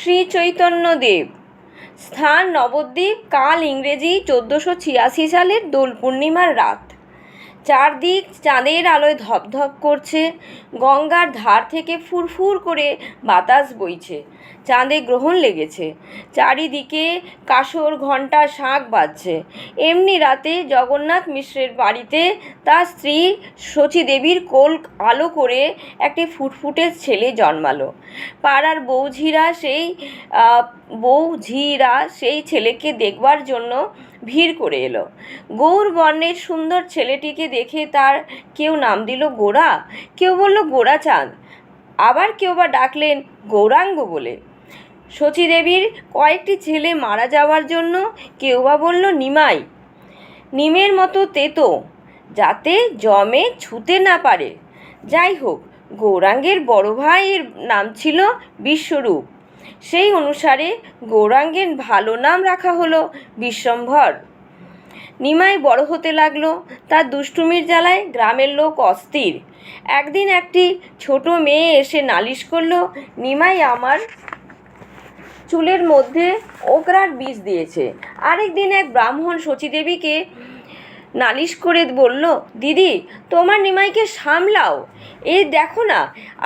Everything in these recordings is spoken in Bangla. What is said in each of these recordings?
শ্রী চৈতন্যদেব স্থান নবদ্বীপ কাল ইংরেজি চোদ্দোশো ছিয়াশি সালের দোল পূর্ণিমার রাত। চারদিক চাঁদের আলোয় ধপধপ করছে। গঙ্গার ধার থেকে ফুরফুর করে বাতাস বইছে। চাঁদে গ্রহণ লেগেছে। চারিদিকে কাসর ঘণ্টা শাঁখ বাজছে। এমনি রাতে জগন্নাথ মিশ্রের বাড়িতে তার স্ত্রী শচীদেবীর কোল আলো করে একটি ফুটফুটে ছেলে জন্মালো। পাড়ার বৌঝিরা সেই বৌঝিরা সেই ছেলেকে দেখবার জন্য ভিড় করে এলো। গৌর বর্ণের সুন্দর ছেলেটিকে দেখে তার কেউ নাম দিল গোরা। কেউ বলল, গোরা চাঁদ। আবার কেউ বা ডাকলেন, গৌরাঙ্গ বলে। শচীদেবীর কয়েকটি ছেলে মারা যাওয়ার জন্য কেউ বা বলল, নিমাই। নিমের মতো তেতো, যাতে জমে ছুতে না পারে। যাই হোক, গৌরাঙ্গের বড় ভাইয়ের নাম ছিল বিশ্বরূপ। সেই অনুসারে গৌরাঙ্গের ভালো নাম রাখা হলো বিশ্বম্ভর। নিমাই বড় হতে লাগল, তার দুষ্টুমির জ্বালায় গ্রামের লোক অস্থির। একদিন একটি ছোট মেয়ে এসে নালিশ করল, নিমাই আমার চুলের মধ্যে ওকরার বীজ দিয়েছে। আরেক দিন এক ব্রাহ্মণ শচীদেবীকে নালিশ করে বলল, দিদি, তোমার নিমাইকে সামলাও। এ দেখো না,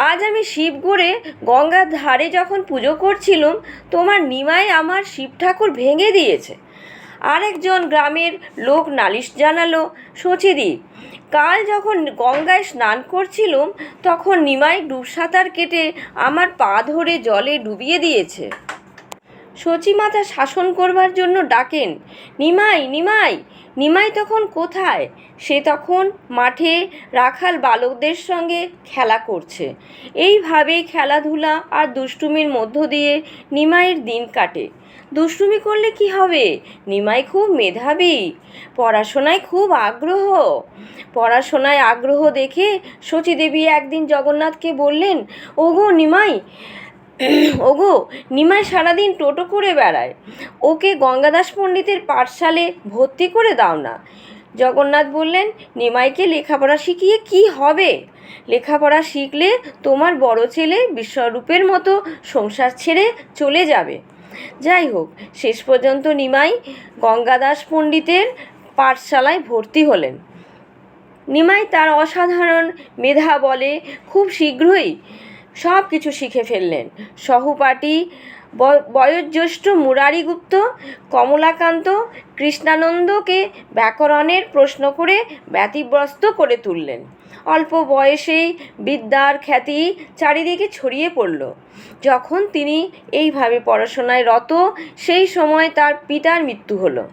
আজ আমি শিবগড়ে গঙ্গার ধারে যখন পুজো করছিলুম, তোমার নিমাই আমার শিব ঠাকুর ভেঙে দিয়েছে। আরেকজন গ্রামের লোক নালিশ জানালো শচীদি কাল যখন গঙ্গায় স্নান করছিলুম, তখন নিমাই ডুবসাঁতার কেটে আমার পা ধরে জলে ডুবিয়ে দিয়েছে। সচিমাতা শাসন করবার জন্য ডাকেন, নিমাই নিমাই নিমাই তখন কোথায়? সে তখন মাঠে রাখাল বালকদের সঙ্গে খেলা করছে। এইভাবেই খেলাধুলা আর দুষ্টুমির মধ্য দিয়ে নিমাইয়ের দিন কাটে। দুষ্টুমি করলে কি হবে? নিমাই খুব মেধাবী, পড়াশোনায় খুব আগ্রহ। পড়াশোনায় আগ্রহ দেখে শচীদেবী একদিন জগন্নাথকে বললেন, ওগো নিমাই ওগো, নিমাই সারাদিন টোটো করে বেড়ায়। ওকে গঙ্গাদাস পণ্ডিতের পাঠশালে ভর্তি করে দাও না। জগন্নাথ বললেন, নিমাইকে লেখাপড়া শিখিয়ে কি হবে? লেখাপড়া শিখলে তোমার বড় ছেলে বিশ্বরূপের মতো সংসার ছেড়ে চলে যাবে। যাই হোক, শেষ পর্যন্ত নিমাই গঙ্গাদাস পণ্ডিতের পাঠশালায় ভর্তি হলেন। নিমাই তার অসাধারণ মেধা বলে খুব শীঘ্রই সব কিছু শিখে ফেললেন। সহপাঠী বয়োজ্যেষ্ঠ মুরারিগুপ্ত, কমলাকান্ত, কৃষ্ণানন্দকে ব্যাকরণের প্রশ্ন করে ব্যতিব্রস্ত করে তুললেন। অল্প বয়সেই বিদ্যার খ্যাতি চারিদিকে ছড়িয়ে পড়ল। যখন তিনি এইভাবে পড়াশোনায় রত, সেই সময় তার পিতার মৃত্যু হলো।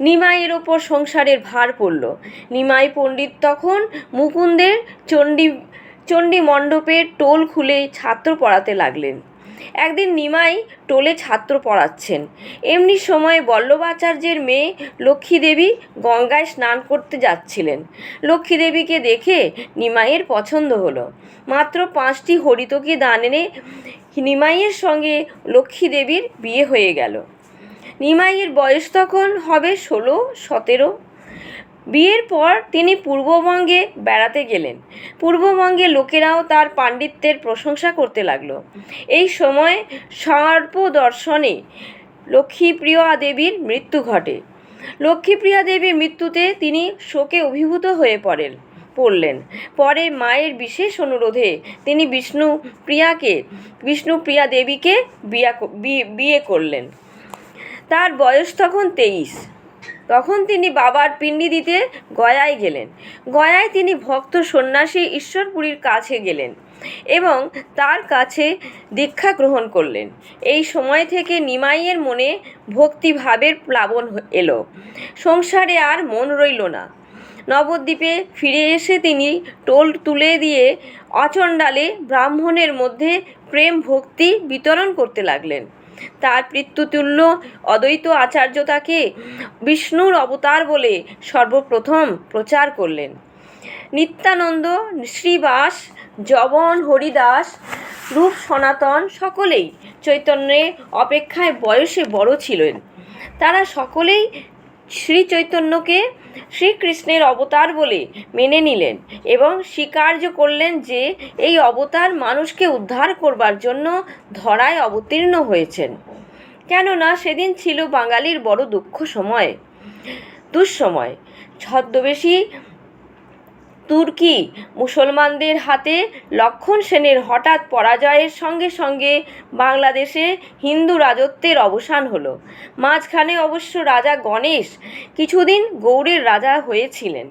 নিমাইয়ের ওপর সংসারের ভার পড়ল। নিমাই পণ্ডিত তখন মুকুন্দের চণ্ডী চণ্ডী মণ্ডপের টোল খুলে ছাত্র পড়াতে লাগলেন। একদিন নিমাই টোলে ছাত্র পড়াচ্ছেন। এমনি সময় বল্লভাচার্যের মেয়ে লক্ষ্মী দেবী গঙ্গায় স্নান করতে যাচ্ছিলেন। লক্ষ্মী দেবীকে দেখে নিমাইয়ের পছন্দ হলো। মাত্র পাঁচটি হরিতকি দান এনে নিমাইয়ের সঙ্গে লক্ষ্মী দেবীর বিয়ে হয়ে গেল। নিমাইয়ের বয়স তখন হবে ষোলো, সতেরো বিয়ের পর তিনি পূর্ববঙ্গে বেড়াতে গেলেন। পূর্ববঙ্গে লোকেরাও তার পাণ্ডিত্যের প্রশংসা করতে লাগল। এই সময় সর্পদর্শনে লক্ষ্মীপ্রিয়া দেবীর মৃত্যু ঘটে। লক্ষ্মীপ্রিয়া দেবীর মৃত্যুতে তিনি শোকে অভিভূত হয়ে পড়েন পড়লেন। পরে মায়ের বিশেষ অনুরোধে তিনি বিষ্ণু প্রিয়াকে বিষ্ণুপ্রিয়া দেবীকে বিয়া বিয়ে করলেন। তার বয়স তখন তেইশ। তখন তিনি বাবার পিণ্ডি দিতে গয়ায় গেলেন। গয়ায় তিনি ভক্ত সন্ন্যাসী ঈশ্বরপুরীর কাছে গেলেন এবং তার কাছে দীক্ষা গ্রহণ করলেন। এই সময় থেকে নিমাইয়ের মনে ভক্তিভাবের প্লাবন এলো। সংসারে আর মন রইল না। নবদ্বীপে ফিরে এসে তিনি টোল তুলে দিয়ে অচণ্ডালে ব্রাহ্মণের মধ্যে প্রেম ভক্তি বিতরণ করতে লাগলেন। তার পিতৃতুল্য অদ্বৈত আচার্য তাকে বিষ্ণুর অবতার বলে সর্বপ্রথম প্রচার করলেন। নিত্যানন্দ, শ্রীবাস জবন হরিদাস, রূপ সনাতন সকলেই চৈতন্যের অপেক্ষায় বয়সে বড় ছিলেন। তারা সকলেই শ্রী চৈতন্যকে শ্রীকৃষ্ণের অবতার বলে মেনে নিলেন এবং স্বীকার্য করলেন যে এই অবতার মানুষকে উদ্ধার করবার জন্য ধরায় অবতীর্ণ হয়েছেন। কেননা সেদিন ছিল বাঙালির বড় দুঃখ সময়, দুঃসময়। ছদ্মবেশী তুর্কি মুসলমানদের হাতে লক্ষণ সেনের হঠাৎ পরাজয়ের সঙ্গে সঙ্গে বাংলাদেশে হিন্দু রাজত্বের অবসান হলো। মাঝখানে অবশ্য রাজা গণেশ কিছুদিন গৌড়ের রাজা হয়েছিলেন।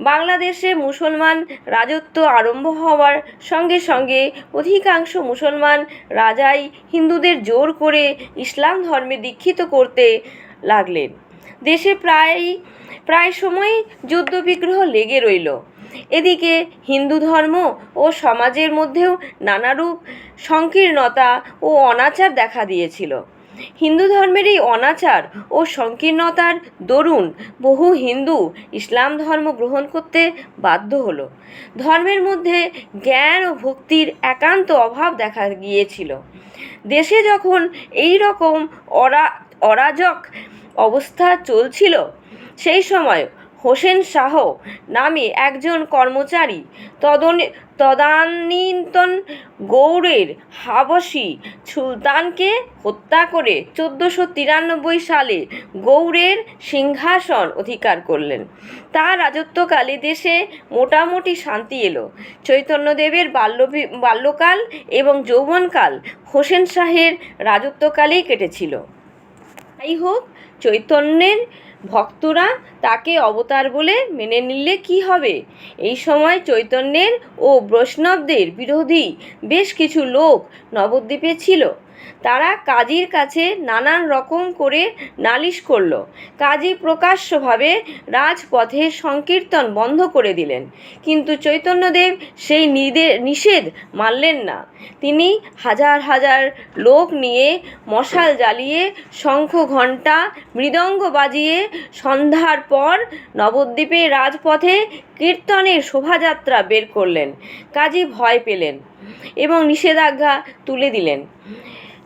বাংলাদেশে মুসলমান রাজত্ব আরম্ভ হওয়ার সঙ্গে সঙ্গে অধিকাংশ মুসলমান রাজাই হিন্দুদের জোর করে ইসলাম ধর্মে দীক্ষিত করতে লাগলেন। দেশে প্রায় প্রায় সময়ই যুদ্ধবিগ্রহ লেগে রইল। এদিকে হিন্দু ধর্ম ও সমাজের মধ্যেও নানারূপ সংকীর্ণতা ও অনাচার দেখা দিয়েছিল। হিন্দু ধর্মের এই অনাচার ও সংকীর্ণতার দরুন বহু হিন্দু ইসলাম ধর্ম গ্রহণ করতে বাধ্য হলো। ধর্মের মধ্যে জ্ঞান ও ভক্তির একান্ত অভাব দেখা গিয়েছিল। দেশে যখন এই রকম অরা, অরাজক অবস্থা চলছিল, সেই সময় হোসেন শাহ নামে একজন কর্মচারী। তদন, তদানীন্তন গৌড়ের হাবসি সুলতানকে হত্যা করে চোদ্দোশো তিরানব্বই সালে গৌড়ের সিংহাসন অধিকার করলেন। তার রাজত্বকালে দেশে মোটামুটি শান্তি এলো। চৈতন্যদেবের বাল্য বাল্যকাল এবং যৌবনকাল হোসেন শাহের রাজত্বকালেই কেটেছিল। যাই হোক চৈতন্যের ভক্তরা তাকে অবতার বলে মেনে নিলে কি হবে? এই সময় চৈতন্যের ও বৈষ্ণবদের বিরোধী বেশ কিছু লোক নবদ্বীপে ছিল। তারা কাজীর কাছে নানান রকম করে নালিশ করল। কাজী প্রকাশ্যভাবে রাজপথে সংকীর্তন বন্ধ করে দিলেন। কিন্তু চৈতন্যদেব সেই নিষেধ মানলেন না। তিনি হাজার হাজার লোক নিয়ে মশাল জ্বালিয়ে শঙ্খ ঘণ্টা, মৃদঙ্গ বাজিয়ে সন্ধ্যার পর নবদ্বীপে রাজপথে কীর্তনের শোভাযাত্রা বের করলেন। কাজী ভয় পেলেন এবং নিষেধাজ্ঞা তুলে দিলেন।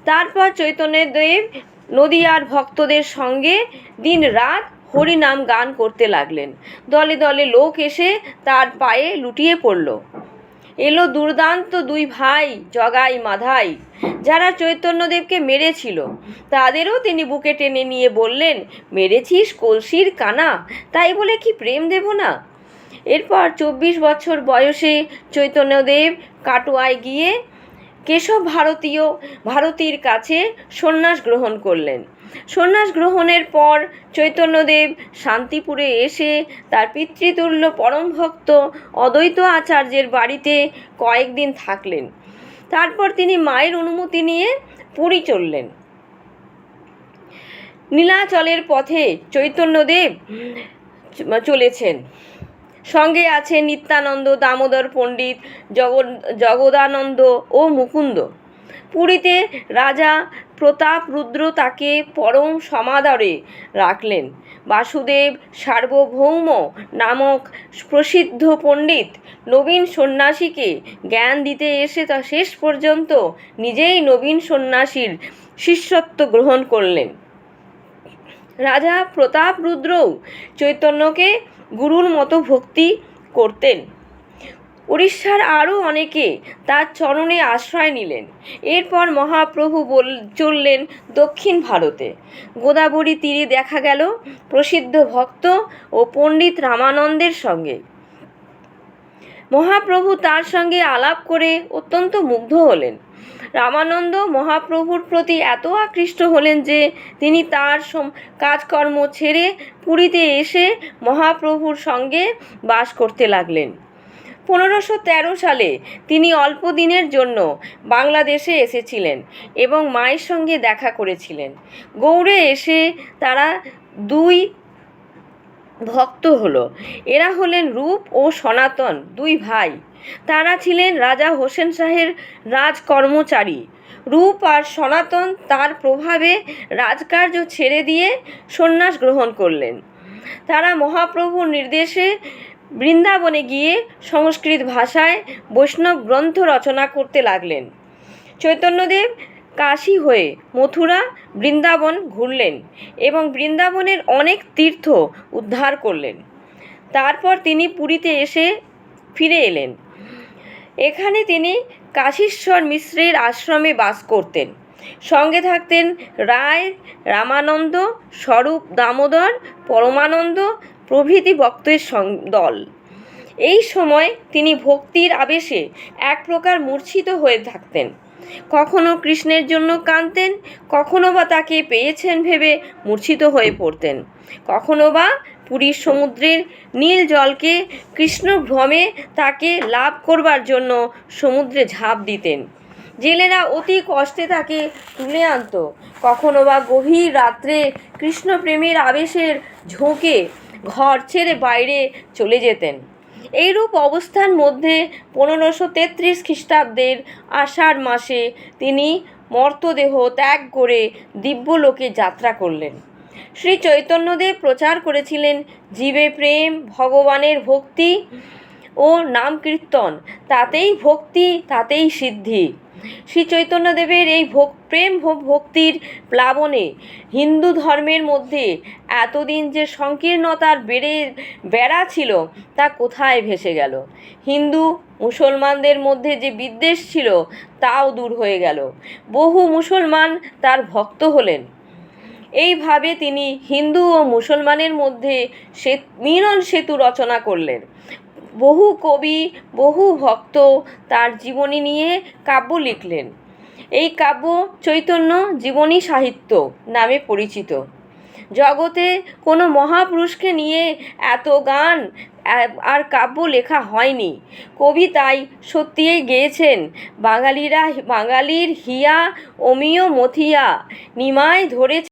তারপর চৈতন্যদেব নদিয়ার ভক্তদের সঙ্গে দিন রাত হরিনাম গান করতে লাগলেন। দলে দলে লোক এসে তার পায়ে লুটিয়ে পড়ল। এলো দুর্দান্ত দুই ভাই জগাই মাধাই, যারা চৈতন্যদেবকে মেরেছিল। তাদেরও তিনি বুকে টেনে নিয়ে বললেন, মেরেছিস কলসির কানা, তাই বলে কি প্রেম দেব না? এরপর চব্বিশ বছর বয়সে চৈতন্যদেব কাটোয়ায় গিয়ে কেশব ভারতীয়, ভারতীর কাছে সন্ন্যাস গ্রহণ করলেন। সন্ন্যাস গ্রহণের পর চৈতন্যদেব শান্তিপুরে এসে তার পিতৃতুল্য পরম ভক্ত অদ্বৈত আচার্যের বাড়িতে কয়েকদিন থাকলেন। তারপর তিনি মায়ের অনুমতি নিয়ে পুরী চললেন। নীলাচলের পথে চৈতন্যদেব চলেছেন। সঙ্গে আছে নিত্যানন্দ, দামোদর পণ্ডিত জগৎ জগদানন্দ ও মুকুন্দ। পুরীতে রাজা প্রতাপ রুদ্র তাকে পরম সমাদরে রাখলেন। বাসুদেব সার্বভৌম নামক প্রসিদ্ধ পণ্ডিত নবীন সন্ন্যাসীকে জ্ঞান দিতে এসে তা শেষ পর্যন্ত নিজেই নবীন সন্ন্যাসীর শিষ্যত্ব গ্রহণ করলেন। রাজা প্রতাপ রুদ্রও চৈতন্যকে গুরুর মতো ভক্তি করতেন। উড়িষ্যার আরও অনেকে তার চরণে আশ্রয় নিলেন। এরপর মহাপ্রভু বল, চললেন দক্ষিণ ভারতে। গোদাবরী তীরে দেখা গেল প্রসিদ্ধ ভক্ত ও পণ্ডিত রামানন্দের সঙ্গে। মহাপ্রভু তার সঙ্গে আলাপ করে অত্যন্ত মুগ্ধ হলেন। রামানন্দ মহাপ্রভুর প্রতি এত আকৃষ্ট হলেন যে তিনি তার কাজকর্ম ছেড়ে পুরীতে এসে মহাপ্রভুর সঙ্গে বাস করতে লাগলেন। পনেরোশো তেরো সালে তিনি অল্প দিনের জন্য বাংলাদেশে এসেছিলেন এবং মায়ের সঙ্গে দেখা করেছিলেন। গৌড়ে এসে তারা দুই ভক্ত হলো। এরা হলেন রূপ ও সনাতন, দুই ভাই। তারা ছিলেন রাজা হোসেন শাহের রাজকর্মচারী। রূপ আর সনাতন তার প্রভাবে রাজকার্য ছেড়ে দিয়ে সন্ন্যাস গ্রহণ করলেন। তারা মহাপ্রভুর নির্দেশে বৃন্দাবনে গিয়ে সংস্কৃত ভাষায় বৈষ্ণব গ্রন্থ রচনা করতে লাগলেন। চৈতন্যদেব কাশী হয়ে মথুরা, বৃন্দাবন ঘুরলেন এবং বৃন্দাবনের অনেক তীর্থ উদ্ধার করলেন। তারপর তিনি পুরীতে এসে ফিরে এলেন। এখানে তিনি কাশীশ্বর মিশ্রের আশ্রমে বাস করতেন। সঙ্গে থাকতেন রায়, রামানন্দ, স্বরূপ দামোদর, পরমানন্দ প্রভৃতি ভক্তের দল। এই সময় তিনি ভক্তির আবেশে এক প্রকার মূর্ছিত হয়ে থাকতেন। কখনো কৃষ্ণের জন্য কাঁদতেন, কখনো বা তাকে পেয়েছেন ভেবে মূর্ছিত হয়ে পড়তেন। কখনো বা পুরীর সমুদ্রের নীল জলকে কৃষ্ণ ভ্রমে তাকে লাভ করবার জন্য সমুদ্রে ঝাঁপ দিতেন। জেলেরা অতি কষ্টে তাকে তুলে আনতো। কখনো বা গভীর রাত্রে কৃষ্ণপ্রেমের আবেশের ঝোঁকে ঘর ছেড়ে বাইরে চলে যেতেন। এইরূপ অবস্থার মধ্যে পনেরোশো তেত্রিশ খ্রিস্টাব্দের আষাঢ় মাসে তিনি মর্তদেহ ত্যাগ করে দিব্যলোকে যাত্রা করলেন। শ্রী চৈতন্যদেব প্রচার করেছিলেন, জীবে প্রেম, ভগবানের ভক্তি ও নাম কীর্তন, তাতেই ভক্তি, তাতেই সিদ্ধি। শ্রী চৈতন্যদেবের এই ভোগ, প্রেম ভক্তির প্লাবনে হিন্দু ধর্মের মধ্যে এতদিন যে সংকীর্ণতার বেড়ে, বেড়া ছিল, তা কোথায় ভেসে গেল? হিন্দু, মুসলমানদের মধ্যে যে বিদ্বেষ ছিল, তাও দূর হয়ে গেল। বহু মুসলমান তার ভক্ত হলেন। এইভাবে তিনি হিন্দু ও মুসলমানের মধ্যে সে মিলন সেতু রচনা করলেন। বহু কবি, বহু ভক্ত তার জীবনী নিয়ে কাব্য লিখলেন। এই কাব্য চৈতন্য জীবনী সাহিত্য নামে পরিচিত। জগতে কোনো মহাপুরুষকে নিয়ে এত গান আর কাব্য লেখা হয়নি। কবি তাই সত্যিই গেয়েছেন, বাঙালিরা, বাঙালির হিয়া, অমিয় মথিয়া, নিমায় ধরেছে